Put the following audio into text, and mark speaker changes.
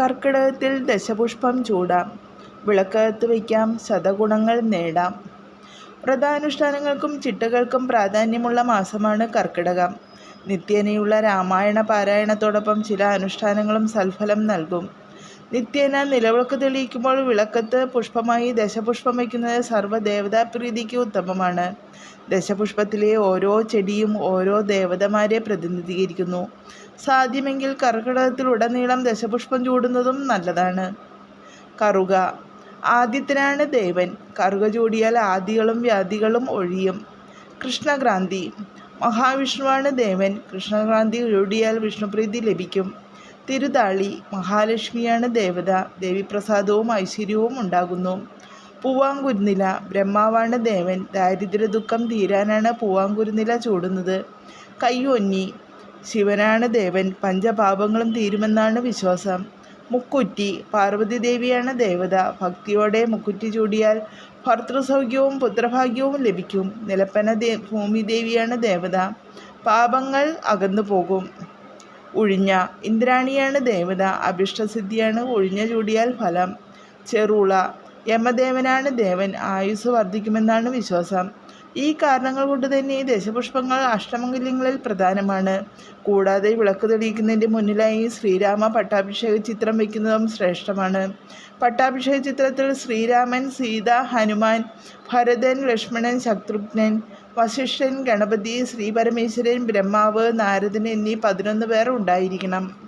Speaker 1: കർക്കിടകത്തിൽ ദശപുഷ്പം ചൂടാം. വിളക്കകത്ത് വയ്ക്കാം. ശതഗുണങ്ങൾ നേടാം. വ്രതാനുഷ്ഠാനങ്ങൾക്കും ചിട്ടകൾക്കും പ്രാധാന്യമുള്ള മാസമാണ് കർക്കിടകം. നിത്യേനയുള്ള രാമായണ പാരായണത്തോടൊപ്പം ചില അനുഷ്ഠാനങ്ങളും സൽഫലം നൽകും. നിത്യേന നിലവിളക്ക് തെളിയിക്കുമ്പോൾ വിളക്കത്ത് പുഷ്പമായി ദശപുഷ്പം വയ്ക്കുന്നത് സർവദേവതാപ്രീതിക്ക് ഉത്തമമാണ്. ദശപുഷ്പത്തിലെ ഓരോ ചെടിയും ഓരോ ദേവതമാരെ പ്രതിനിധീകരിക്കുന്നു. സാധ്യമെങ്കിൽ കർക്കിടകത്തിലുടനീളം ദശപുഷ്പം ചൂടുന്നതും നല്ലതാണ്. കറുക. ആദ്യത്തിനാണ് ദേവൻ. കറുക ചൂടിയാൽ ആദികളും വ്യാധികളും ഒഴിയും. കൃഷ്ണക്രാന്തി. മഹാവിഷ്ണുവാണ് ദേവൻ. കൃഷ്ണക്രാന്തി ചൂടിയാൽ വിഷ്ണുപ്രീതി ലഭിക്കും. തിരുതാളി മഹാലക്ഷ്മിയാണ് ദേവത ദേവിപ്രസാദവും ഐശ്വര്യവും ഉണ്ടാകുന്നു. പൂവാങ്കുരുന്നില ബ്രഹ്മാവാണ് ദേവൻ ദാരിദ്ര്യ ദുഃഖം തീരാനാണ് പൂവാങ്കുരുന്നില ചൂടുന്നത്. കയ്യൊന്നി ശിവനാണ് ദേവൻ പഞ്ചപാപങ്ങളും തീരുമെന്നാണ് വിശ്വാസം. മുക്കുറ്റി പാർവതി ദേവിയാണ് ദേവത ഭക്തിയോടെ മുക്കുറ്റി ചൂടിയാൽ ഭർത്തൃസൗഖ്യവും പുത്രഭാഗ്യവും ലഭിക്കും. നിലപ്പന ദേ ഭൂമിദേവിയാണ് ദേവത. പാപങ്ങൾ അകന്നു പോകും ഉഴിഞ്ഞ ഇന്ദ്രാണിയാണ് ദേവത അഭിഷ്ടസിദ്ധിയാണ് ഉഴിഞ്ഞ ചൂടിയാൽ ഫലം. ചെറുള യമദേവനാണ് ദേവൻ ആയുസ് വർദ്ധിക്കുമെന്നാണ് വിശ്വാസം. ഈ കാരണങ്ങൾ കൊണ്ട് തന്നെ ഈ ദശപുഷ്പങ്ങൾ അഷ്ടമംഗല്യങ്ങളിൽ പ്രധാനമാണ്. കൂടാതെ വിളക്ക് തെളിയിക്കുന്നതിന്റെ മുന്നിലായി ശ്രീരാമ പട്ടാഭിഷേക ചിത്രം വയ്ക്കുന്നതും ശ്രേഷ്ഠമാണ്. പട്ടാഭിഷേക ചിത്രത്തിൽ ശ്രീരാമൻ സീത ഹനുമാൻ ഭരതൻ ലക്ഷ്മണൻ ശത്രുഘ്നൻ വസിഷ്ഠൻ ഗണപതി ശ്രീപരമേശ്വരൻ ബ്രഹ്മാവ് നാരദൻ എന്നീ പതിനൊന്ന് പേർ ഉണ്ടായിരിക്കണം.